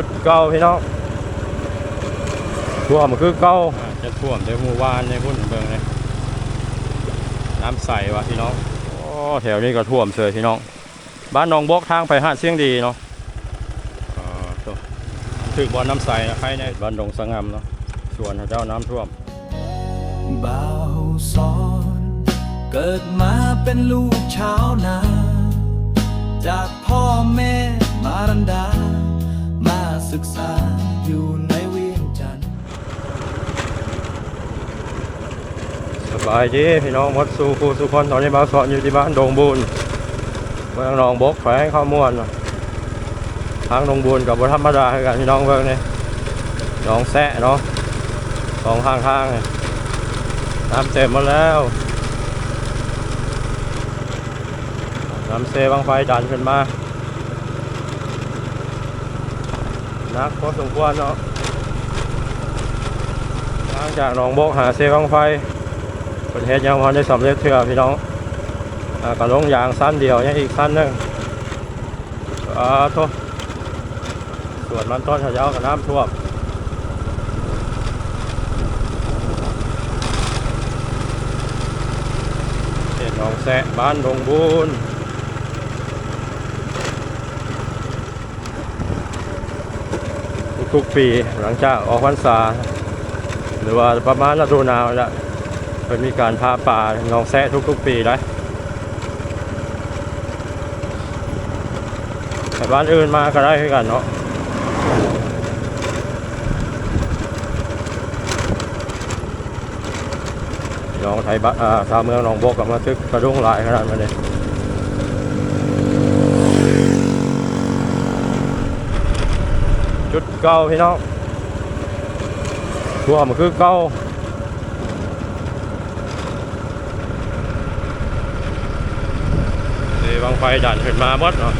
จุดเก่าพี่น้องท่วมคือเก่าจะท่วมแต่หมู่บ้านในพุ่นเบิ่งเลยน้ำใสว่ะพี่น้องโอ้แถวนี้ก็ท่วมเสยพี่น้อง บ้านหนองบกทางไปหาดเสียงดีเนาะอ่าตัวถึกบอลน้ำใสนะใครในบ้านดงสงามเนาะส่วนเจ้าน้ำท่วมบ่าวสอนเกิดมาเป็นลูกชาวนา จากพ่อแม่มารันดามา ศึกษาอยู่ในเวียงจันทร์สบายดีพี่น้องวัดสู่ครูสุคนตอนนี้บาสอนอยู่ที่บ้านดงบูนเมืองหนองบกแขวงข้าวม่วนทางดงบูนกับบธรรมดาคือกันพี่น้องเบิ่งนี่หนองแซะเนาะสองข้างทางน้ำเต็มมดแล้วน้ำเซบางไฟดันขึ้นมา นักพอสมควรเนาะทางจากหนองโบกหาเซบางไฟประเทศยังพอได้สำเร็จเถื่อพี่น้องอ่ากระลงยางสั้นเดียวยังอีกสั้นนึงอ่าโทษส่วนมันต้นเฉยากับน้ำท่วมเขตหนองแสะบ้านดงบูน ทุกๆปีหลังจากออกพรรษา หรือว่าประมาณฤดูหนาวแล้วเป็นมีการพาป่าหนองแซะทุกๆปีเลยแต่บ้านอื่นมาก็ได้คือกันเนาะน้องไทยบ้านอาชาวเมืองหนองบกกับมาซึกกระดุงหลายขนาดมาเลยจุด เก้าพี่น้องท่วมคือเก้านี่บางไฟดันขึ้นมาหมดเนาะ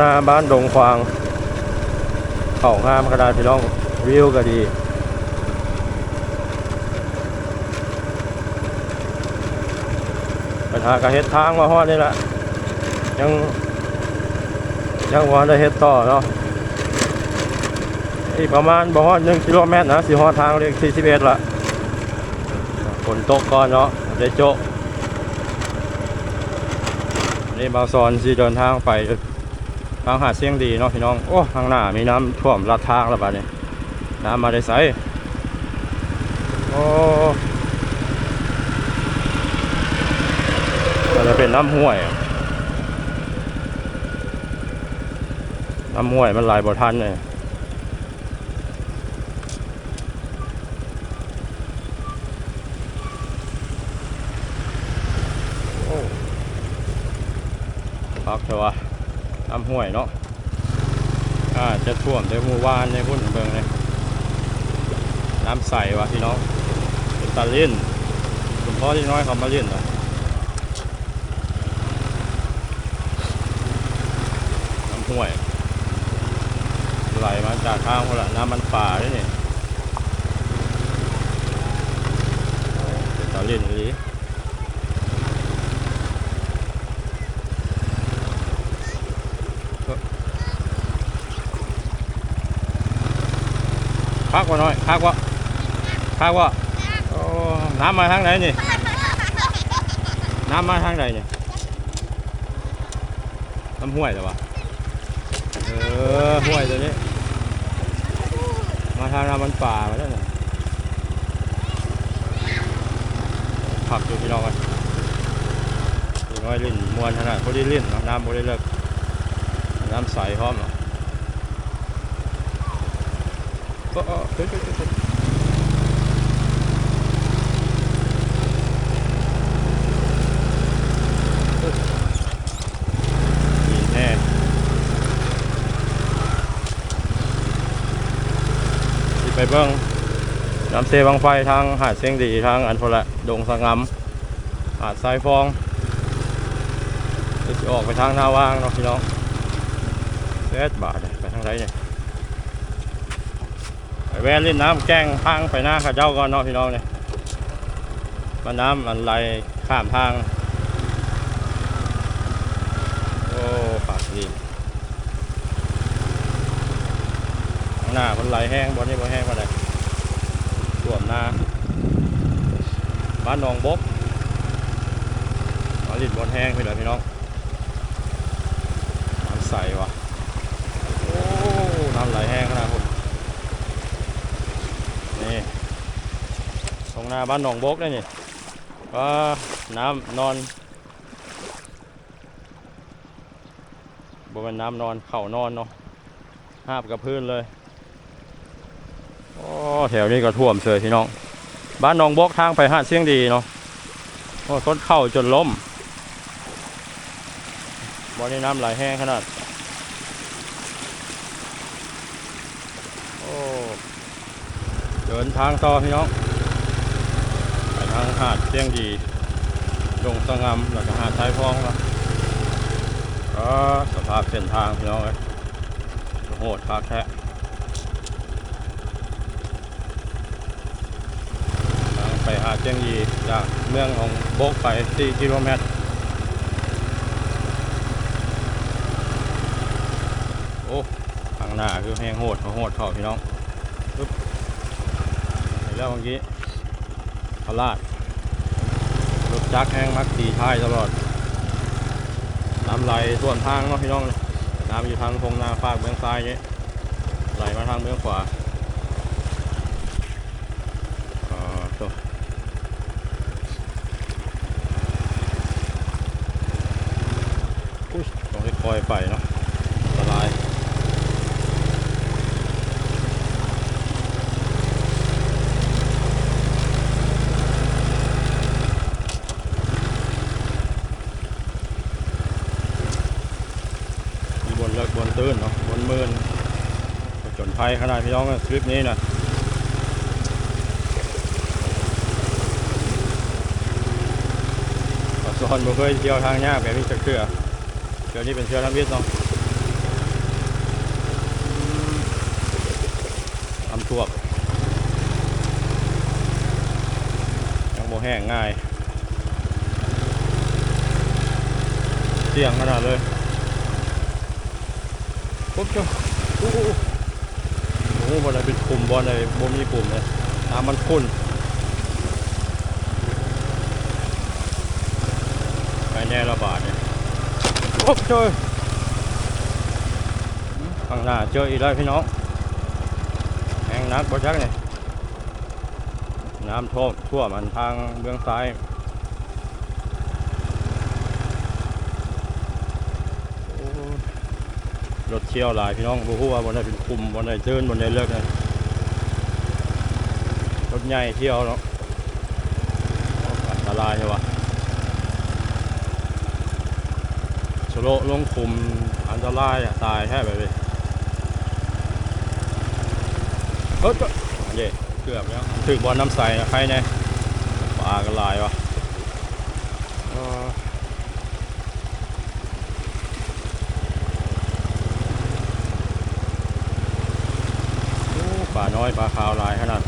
น้าบ้านดงควางเข้างามกระดาษพี่น้องวิวก็ดีปัญหากระเฮ็ดทางมาฮอดนี่แหละยังยังวอนได้เฮ็ดต่อเนาะอีกประมาณบ่ฮอด1กิโลเมตรนะสิฮอดทางเลข41ละฝนตกก่อนเนาะได้โจะนี่บาซอนสิเดินทางไปางหาดเสียงดีเนาะพี่น้อง โอ้ข้างหน้ามีน้ำท่วมลัดทางแล้วบัดนี้น้ำมาได้ใสโอ้จะเป็นน้ำห้วย น้ำห้วยมันไหลบ่ทันเลยโอ้พักเถอะวะ น้ำห้วยเนาะอ่าจะท่วมเดี๋ยวหมู่บ้านในพุ่นเบิงเลยน้ำใสวะพี่น้องเป็นตาลิ่นคุณพ่อที่น้อยเขามาเล่นเหรอน้ำห้วยไหลมาจากทางคนละน้ำมันป่าด้วยนี่เป็นตาลิ่นเลย พักว่าน้อยพักว่าพักว่าโอ้น้ำมาทางไหนนี่น้ำมาทางไหนนี่น้ำห้วยเหรอวะเออห้วยตัวนี้ มาทางน้ำมันป่ามาแล้วเนี่ยผักอยู่พี่น้องกันน้อยลิ่นมวนขนาดพอดีลิ่นน้ำพอดีเลิกน้ำใสพร้อมเนาะ เออเออเฮ้ยเฮ้ยเฮ้ยเฮ้ยนี่แน่ไปเบิ้งน้ำเซบังไฟทางหาดเสียงดีทางอันพนละดงสงำหาดทรายฟองจะออกไปทางหน้าว่างเนาะพี่น้องเอ็ดบาทเนี่ยไปทางไหนเนี่ย แวะเล่นน้ำแกล้งทางไปหน้าข้าเจ้าก่อนเนาะพี่น้องเนี่ยมันน้ำมันไหลข้ามทาง โอ้ปากดีหน้ามันไหลแห้งบนนี้บนแห้งมาเลยท่วมหน้าบ้านหนองบกมาลิดบอนแห้งไปเลยพี่น้องน้ำใสว่ะโอ้น้ำไหลแห้งขนาดผมนี่ตร งหน้าบ้านหนองบกได้นี่ก็น้ำนอนบนเป็นน้ำนอนเข่านอนเนาะห้าบกับพื้นเลยโอ้แถวนี้ก็ท่วมเสยพี่น้อง บ้านหนองบกทางไปหาเชียงดีเนาะโอ้ต้นเข้าจนล้มบ่อนี้น้ำไหลแห้งขนาดโอ้เดินทางต่อพี่น้อง หาดเชียงดีลงสงงำแล้วก็หาดท้ายฟองละก็สภาพเส้นทางพี่น้องเอ้ยโหดคาแค่ทางไปหาดเจียงยีจากเมืองของโบกไป 4 กิโลเมตรโอ้ทางหน้าคือแห้งโหดโหดเขาพี่น้องปึ๊บแล้วเมื่อกี้พลาด รถจักรแห้งมักตีท้ายตลอด น้ำไหลส่วนทางเนาะพี่น้อง น้ำอยู่ทางพงนาฟากเบื้องซ้ายนี้ไหลมาทางเบื้องขวาอุ้ยต้องให้คอยไปเนาะอันตรายมีบนเลิกบนตื้นเนาะบนมืนจนภัย ขนาดพี่น้องคลิปนี้นะสสอนบ่เคยเที่ยวทางยากแบบนี้จะเชื่อเดี๋ยวนี้เป็นเชื่อทางวิทย์เนาะทำท่วมยังโมแห้งง่ายเสี่ยงขนาดเลยปุ๊บจ้าโอ้โหโอ้โหบอลอะไรเป็นกลุ่มบอลอะไรบ่มีกลุ่มเลยน้ำมันข้นไปแน่ระบาดเนี่ยโอ้เจอข้างหน้าเจออีกแล้วพี่น้องแหงนักบอจักเนี่ยน้ำท่วมทั่วมันทางเบื้องซ้าย โอ้ รถเชี่ยวหลายพี่น้องบ่ฮู้ว่าบนใดเป็นคุมบนใดเจินบนใดเลิกนะรถใหญ่เที่ยวเนาะอันตรายใช่ปะสโลลงคุมอันตรายอะตายแค่แบบนี้เฮ้ยเย่เกือบแล้วถึกบอลน้ำใสนะใครเนี่ยปลากันหลายวะเออ โอ้ ปลาน้อยปลาขาวหลายขนาด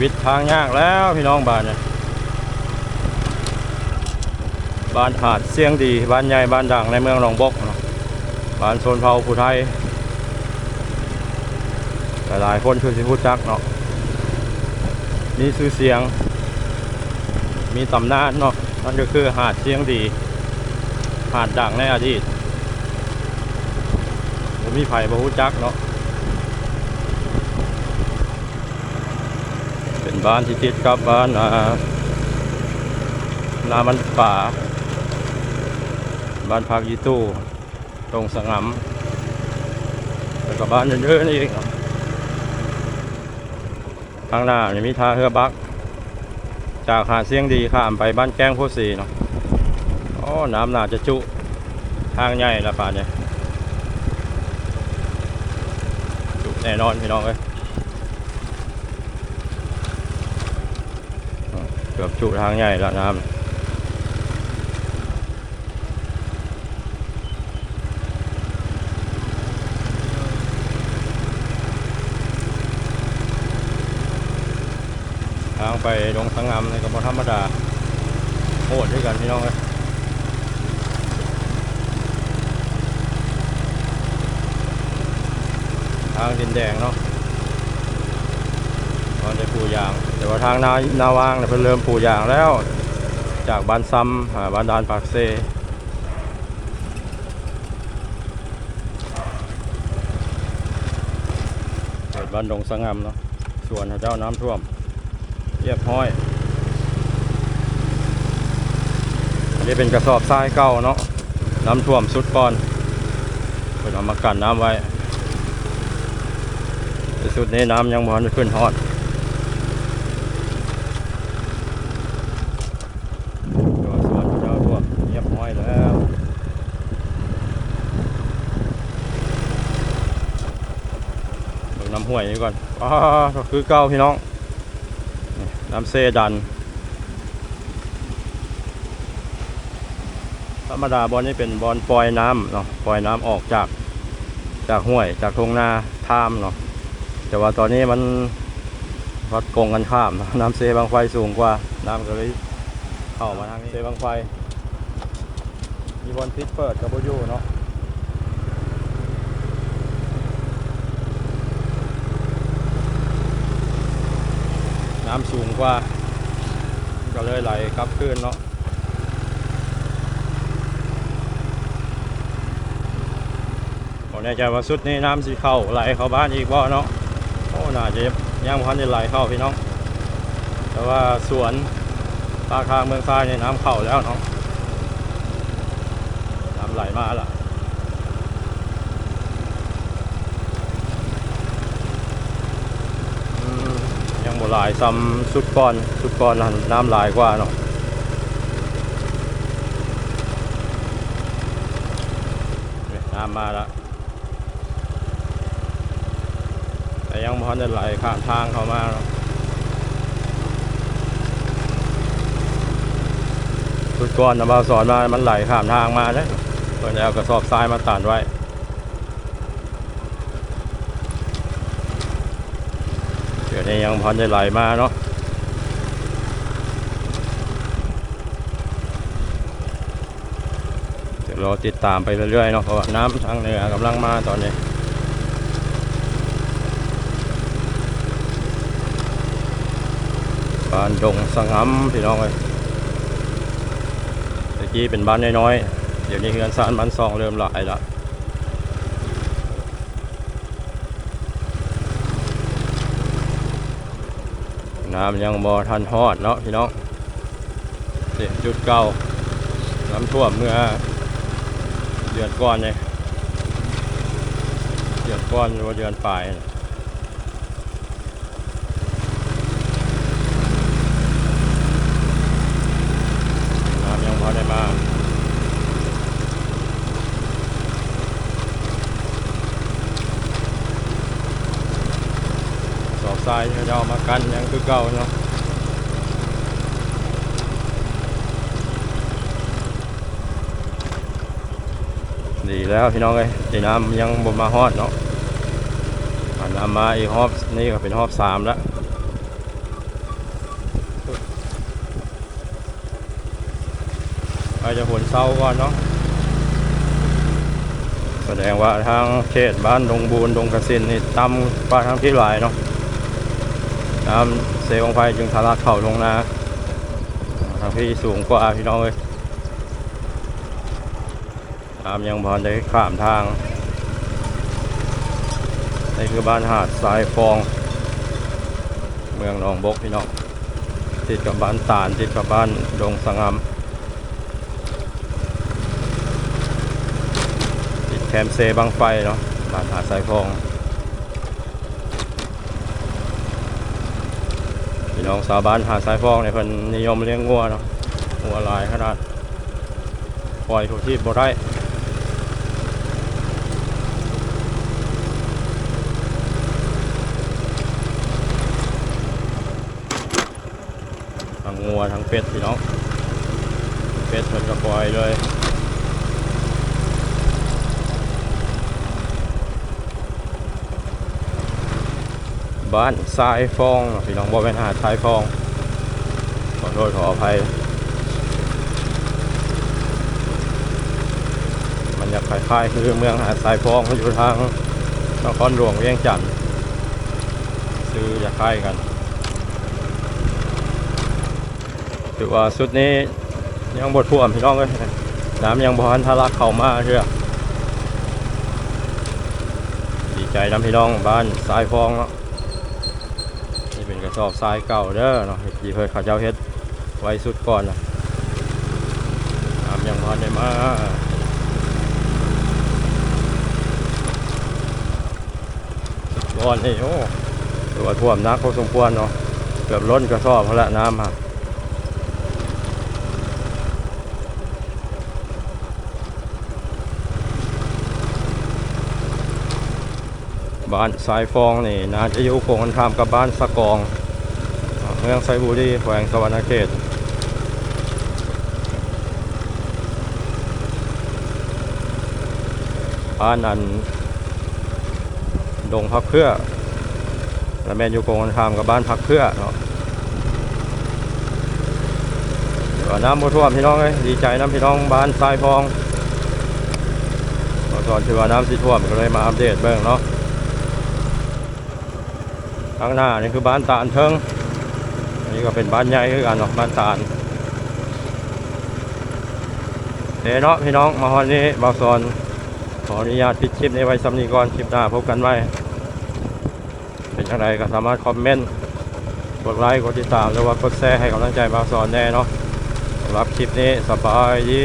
วิทย์ทางยากแล้วพี่น้องบ้านเนี่ยบ้านหาดเสียงดีบ้านใหญ่บ้านดังในเมืองหนองบกเนาะ บ้านโซนเผาผู้ไทย หลายๆคนคือสิพูดจักเนาะมีชื่อเสียง มีตำนานเนาะนั่นก็คือหาดเสียงดีหาดดังในอดีตผมมีไผ่บรรจักเนาะเป็นบ้านที่ติดกับบ้านานามันป่าบ้านพักยีตู้ ตรงสงำแล้วก็บ้านเยอะๆนี่เองเนาะข้างหน้านี่มีท่าเรือบัก จากหาเสียงดีข้ามไปบ้านแก้งโพสีเนาะอ๋อน้ำน่าจะจุ ทางใหญ่ละป่านเนี่ยจุแน่นอนพี่น้องเอ้ยอ่เกือบจุทางใหญ่ละน้ำางไปดงสังงามในกระบธรรมดาโหดด้วยกันพี่น้องเลยทางดินแดงเนาะตอนจะปลูกยาง แต่ว่าทางนานาวางเนี่ยเพิ่นเริ่มปลูกยางแล้ว จากบ้านซ้ำหาบ้านดานปากเซบ้านดงสงงามเนาะส่วนเจ้าน้ำท่วม เรียบห้อย อันนี้เป็นกระสอบทรายเก่าเนาะ น้ำท่วมสุดก่อนเพื่อเอามากันน้ำไว้แต่สุดนี้น้ำยังบ่ทันขึ้นฮอดนเจ้าท่วเรียบห้อยแล้วน้ำห้วยนี่ก่อนอ้าก็คือเก่าพี่น้อง น้ำเซดัน ธรรมดาบอลนี่เป็นบอลปล่อยน้ำเนาะปล่อยน้ำออกจากจากห้วยจากทงนาทามเนาะแต่ว่าตอนนี้มันวัดกงกันข้ามเนาะน้ำเซบางไฟสูงกว่าน้ำก็เลยเข้ามาทางนี้เซบางไฟ มีบอลพิษเปิดกับโบยูเนาะำสูงกว่า ก็เลยไหลกลับขึ้นเนาะผมแน่ใจว่าสุดนี้น้ำสีเข้าไหลเข้าบ้านอีกบ่เนาะโอ้น่าจะยังพันจะไหลเข้าพี่น้อง แต่ว่าสวนปากทางเมืองทรายเนี่ยน้ำเข้าแล้วเนาะน้ำไหลมาละอืมยังบ่ หลายซ้ำสุดก้อนสุดก้อนนั่นน้ำหลายกว่าเนาะน้ำมาแล้วแต่ยังพอจะไหลข้ามทางเข้ามาเนาะทุกก้อนนะบาสอนมามันไหลข้ามทางมาเลยเพื่อนเอากระสอบทรายมาตันไว้ เดี๋ ยวนี้ยังพอจะไหลมาเนาะเดี๋ยวรอติดตามไปเรื่อยๆเนาะเพราะว่าน้ำทางเหนือกำลังมาตอนนี้บ้านดงสังหำพี่น้องเลยตะกี้เป็นบ้านน้อยๆ เดี๋ยวนี้เฮือนซานบ้านซองเริ่มหลายละ น้ำยังบ่ทันฮอดเนาะพี่น้องเด็จุดเก่าน้ำท่วมเมื่อเดือนก่อนเนี่ยเดือนก่อนหรือว่าเดือนปลายเนี่ยน้ำยังพอได้มาสอบ ทรายที่เราเอามากันยังคือเก่าเนาะดีแล้วพี่น้องเอ้ยที่น้ำยังบนมาฮอดเนาะอ่าน้ำมาอีฮอบนี่ก็เป็นฮอบสามแล้วเราจะผลเศร้าก่อนเนาะแสดงว่าทางเขตบ้านดงบูนดงกระสินนี่ต่ำกว่าทางที่หลายเนาะ น้ำเซลงไฟจึงทะลักเข้าลงนาทางที่สูงกว่าพี่น้องเลยน้ำยังพอได้ข้ามทางนี่คือบ้านหาดสายฟอง เมืองหนองบกพี่น้องติดกับบ้านตาลติดกับบ้านดงสังามติดแคมเซบังไฟเนาะบ้านหาดสายฟอง น้องชาวบ้านหาดสายฟองเนี่ยเพิ่นนิยมเลี้ยงงัวเนาะงัวลายขนาดปล่อยทุกที่บ่ได้ทั้งงัวทั้งเป็ดพี่น้องเป็ดเพิ่นก็ปล่อยเลย บ้านทรายฟองพี่น้องบ่เป็นหาดทรายฟอง ขอโทษขออภัย มันจะคล้ายๆคือเมืองหาดทรายฟองอยู่ทางนครหลวงเวียงจันทน์ซื้อจะคล้ายกันถือว่าสุดนี้ยังบดท่วมพี่น้องเลยน้ำยังบทันทะลักเข้ามาเชื่อดีใจน้ำพี่น้องบ้านทรายฟองเนาะ สอบทรายเก่าเด้อเนาะที่เพิ่นเขาเจ้าเฮ็ดไว้สุดก่อนนะน้ำยังพอได้มาสุดก่อนนี่โอ้ถือว่าท่วมนักพอสมควรเนาะเกือบล้นกระสอบแล้วละน้ำฮะบ้านทรายฟองนี่น่าจะอยู่โคงกันข้ามกับบ้านสะกอง มืองไซบุรีแขวงสวรรณเขตบ้านันดงพักเพื่อและแมนอยู่โคงกันข้ามกับบ้านพักเพื่อเนาะเดี๋ยวน้ำบ่ท่วมพี่น้องเลยดีใจน้ำพี่น้องบ้านทรายฟองตอนที่ว่าน้ำสิท่วมก็เลยมาอัปเดตเบิ่งเนาะข้างหน้านี่คือบ้านตาลเทิง นนี้ก็เป็นบ้านใหญ่คือกันเนาะบ้านตาลเดเนาะพี่น้องมาฮอนนี้บาวซอนขออนุญาตปิดคลิปนี้ไว้สำนีก่อนคลิปหน้าพบกันไว้เป็นอย่างไรก็สามารถคอมเมนต์กดไลค์กดติดตามหรือว่ากดแชร์ให้กำลังใจบาวซอนแน่เนาะสำหรับคลิปนี้สบายดี